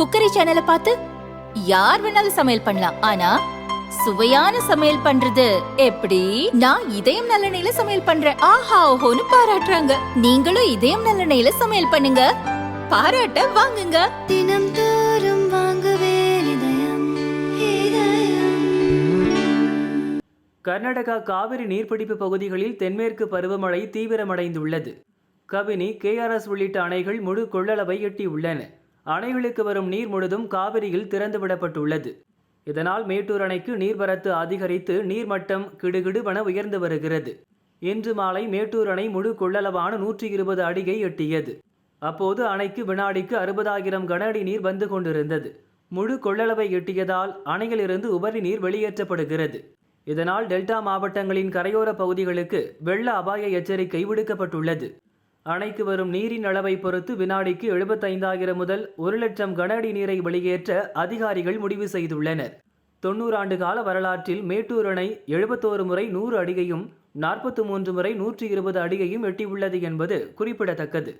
Cookery சேனலை பார்த்து யார் வேணாலும் சமையல் பண்ணலாம். ஆனா சுவையான சமையல் பண்றது எப்படி? நான் இதயம் நல்லெண்ணெயில சமையல் பண்றேன். ஆஹா ஓஹோன்னு பாராட்டுறாங்க. நீங்களும் இதயம் நல்லெண்ணெயில சமையல் பண்ணுங்க. பாராட்ட வாங்குங்க. தினம் தோறும் வாங்குவே இதயம் இதயம். கர்நாடகா காவிரி நீர்பிடிப்பு பகுதிகளில் தென்மேற்கு பருவமழை தீவிரமடைந்துள்ளது. கபினி கேஆர்எஸ் உள்ளிட்ட அணைகள் முழு கொள்ளளவை எட்டியுள்ளன. அணைகளுக்கு வரும் நீர் முழுதும் காவிரியில் திறந்துவிடப்பட்டுள்ளது. இதனால் மேட்டூர் அணைக்கு நீர்வரத்து அதிகரித்து நீர்மட்டம் கிடுகிடுவென உயர்ந்து வருகிறது. இன்று மாலை மேட்டூர் அணை முழு கொள்ளளவான நூற்றி இருபது அடியை எட்டியது. அப்போது அணைக்கு வினாடிக்கு அறுபதாயிரம் கன அடி நீர் வந்து கொண்டிருந்தது. முழு கொள்ளளவை எட்டியதால் அணையிலிருந்து உபரி நீர் வெளியேற்றப்படுகிறது. இதனால் டெல்டா மாவட்டங்களின் கரையோர பகுதிகளுக்கு வெள்ள அபாய எச்சரிக்கை விடுக்கப்பட்டுள்ளது. அணைக்கு வரும் நீரின் அளவை பொறுத்து வினாடிக்கு எழுபத்தைந்தாயிரம் முதல் ஒரு லட்சம் கன அடி நீரை வெளியேற்ற அதிகாரிகள் முடிவு செய்துள்ளனர். தொண்ணூறு ஆண்டு கால வரலாற்றில் மேட்டூர் அணை எழுபத்தோரு முறை நூறு அடியையும் நாற்பத்து மூன்று முறை நூற்றி இருபது அடியையும் எட்டியுள்ளது என்பது குறிப்பிடத்தக்கது.